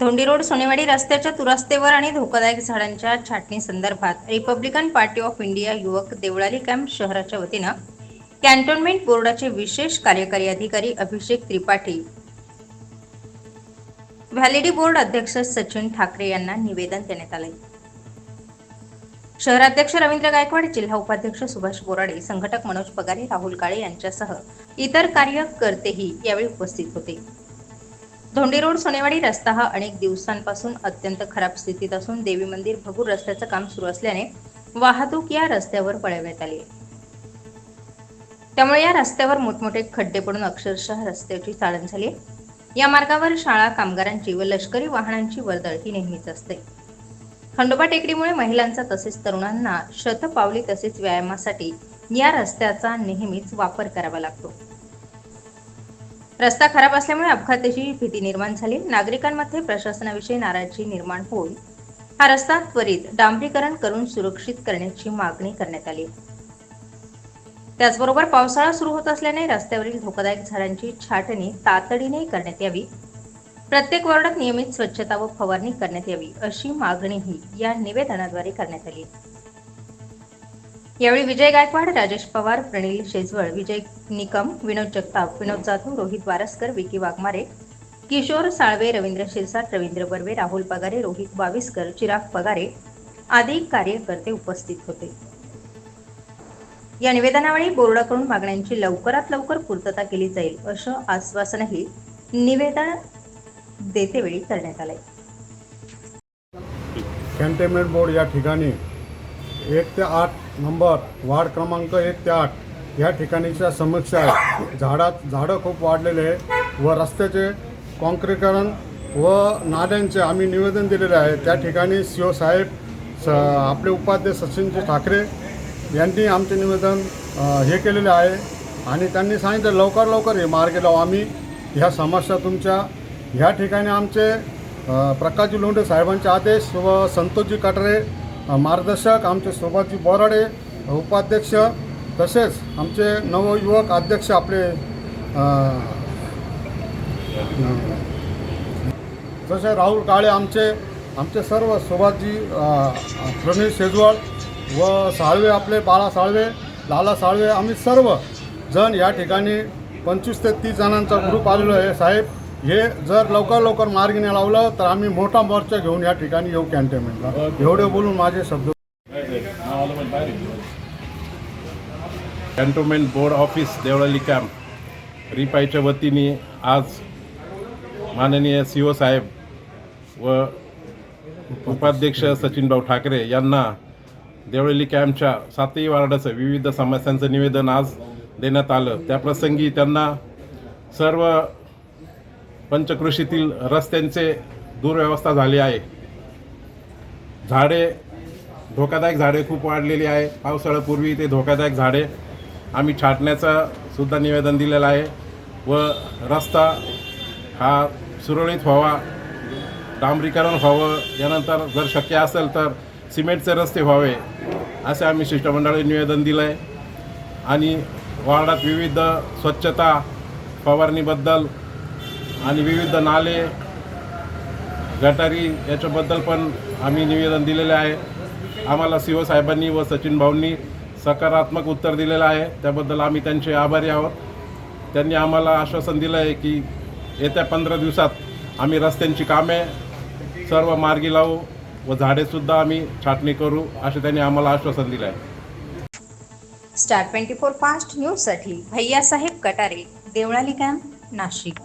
Dhondi road Sonewadi रस्त्याच्या तुरस्तेवर आणि धोकादायक झाडांच्या छाटणी संदर्भात रिपब्लिकन पार्टी ऑफ इंडिया युवक देवळाली कॅम्प शहराच्या वतीनं कॅन्टोन्मेंट बोर्डाचे विशेष कार्यकारी अधिकारी अभिषेक त्रिपाठी व्हॅलिडी बोर्ड अध्यक्ष सचिन ठाकरे यांना निवेदन देण्यात आले शहराध्यक्ष रवींद्र गायकवाड जिल्हा उपाध्यक्ष सुभाष बोराडे संघटक मनोज पगारे राहुल काळे यांच्यासह इतर कार्यकर्तेही यावेळी उपस्थित होते. धोंडी रोड सोनेवाडी रस्ता हा अनेक दिवसांपासून अत्यंत खराब स्थितीत असून देवी मंदिर भगूर रस्त्याचं काम सुरू असल्याने वाहतूक या रस्त्यावर पळवण्यात आली त्यामुळे या रस्त्यावर मोठमोठे खड्डे पडून अक्षरशः रस्त्याची चाळण झाली या मार्गावर शाळा कामगारांची व लष्करी वाहनांची वर्दळ ही नेहमीच असते. खंडोबा टेकडीमुळे महिलांचा तसेच तरुणांना शतपावली तसेच व्यायामासाठी या रस्त्याचा नेहमीच वापर करावा लागतो. रस्ता खराब असल्यामुळे अपघाताची भीती निर्माण झाली. नागरिकांमध्ये प्रशासनाविषयी नाराजी निर्माण होईल हा रस्ता त्वरित डांबरीकरण करून सुरक्षित करण्याची मागणी करण्यात आली. त्याचबरोबर पावसाळा सुरू होत असल्याने रस्त्यावरील धोकादायक झाडांची छाटणी तातडीने करण्यात यावी. प्रत्येक वॉर्डात नियमित स्वच्छता व फवारणी करण्यात यावी अशी मागणीही या निवेदनाद्वारे करण्यात आली. यावेळी विजय गायकवाड राजेश पवार प्रणील शेजवळ विजय निकम विनोद जगताप विनोद जाधव रोहित वारसकर विकी वाघमारे किशोर साळवे रवींद्र शिरसाट रवींद्र बर्वे राहुल पगारे रोहित बाविस्कर चिराग पगारे आदी कार्यकर्ते उपस्थित होते. या निवेदनावेळी बोर्डाकडून मागण्यांची लवकरात लवकर पूर्तता केली जाईल असं आश्वासनही निवेदन देतेवेळी करण्यात आलंय. कॅन्टेनमेंट बोर्ड या ठिकाणी एक ते आठ नंबर वार्ड क्रमांक एक ते आठ. या ठिकाणीच्या समस्या आहे झाडात झाडं खूप वाढलेले आहे व रस्त्याचे काँक्रीकरण व नाल्यांचे आम्ही निवेदन दिलेले आहे. त्या ठिकाणी सी ओ साहेब स आपले उपाध्यक्ष सचिनजी ठाकरे यांनी आमचे निवेदन हे केलेले आहे आणि त्यांनी सांगितलं लवकर लवकर हे मार्गे लावू आम्ही. ह्या समस्या तुमच्या. ह्या ठिकाणी आमचे प्रकाशजी लोंढे साहेबांचे आदेश व संतोषजी कटरे मार्गदर्शक आमचे शोभाजी बोराडे उपाध्यक्ष तसेच आमचे नवयुवक अध्यक्ष आपले जसे राहुल काळे आमचे आमचे सर्व सुभाषजी प्रणीत शेजवळ व साळवे आपले बाळा साळवे लाला साळवे आम्ही सर्व जण या ठिकाणी पंचवीस ते तीस जणांचा ग्रुप आलेलो आहे. साहेब हे जर लवकर लवकर मार्गी नाही लावलं तर आम्ही मोठा मोर्चा घेऊन या ठिकाणी येऊ कॅन्टोन्मेंटला एवढे बोलून माझे शब्द cantonment board office Deolali camp रिपाईच्या वतीने आज माननीय सी ओ साहेब व उपाध्यक्ष सचिनभाऊ ठाकरे यांना देवळली कॅम्पच्या सातही वार्डाचं विविध समस्यांचं निवेदन आज देण्यात आलं. त्याप्रसंगी त्यांना सर्व पंचकृषीतील रस्त्यांचे दुर्व्यवस्था झाली आहे. झाडे धोकादायक झाडे खूप वाढलेली आहे. पावसाळ्यापूर्वी ते धोकादायक झाडे आम्ही छाटण्याचं सुद्धा निवेदन दिलेलं आहे व रस्ता हा सुरळीत व्हावा डांबरीकरण व्हावं यानंतर जर शक्य असेल तर सिमेंटचे रस्ते व्हावे असे आम्ही शिष्टमंडळी निवेदन दिलं आहे आणि वार्डात विविध स्वच्छता फवारणीबद्दल आणि विविध नाले गटारी याच्याबद्दल पण आम्ही निवेदन दिलेले आहे. आम्हाला शिवसाहेबांनी व सचिन भाऊंनी सकारात्मक उत्तर दिलेलं आहे. त्याबद्दल आम्ही त्यांचे आभारी आहोत. त्यांनी आम्हाला आश्वासन दिलं आहे की येत्या पंधरा दिवसात आम्ही रस्त्यांची कामे सर्व मार्गी लावू व झाडेसुद्धा आम्ही छाटणी करू असे त्यांनी आम्हाला आश्वासन दिलं आहे स्टार ट्वेंटी फोर फास्ट न्यूजसाठी भैयासाहेब कटारे देवळाली कॅम्प नाशिक.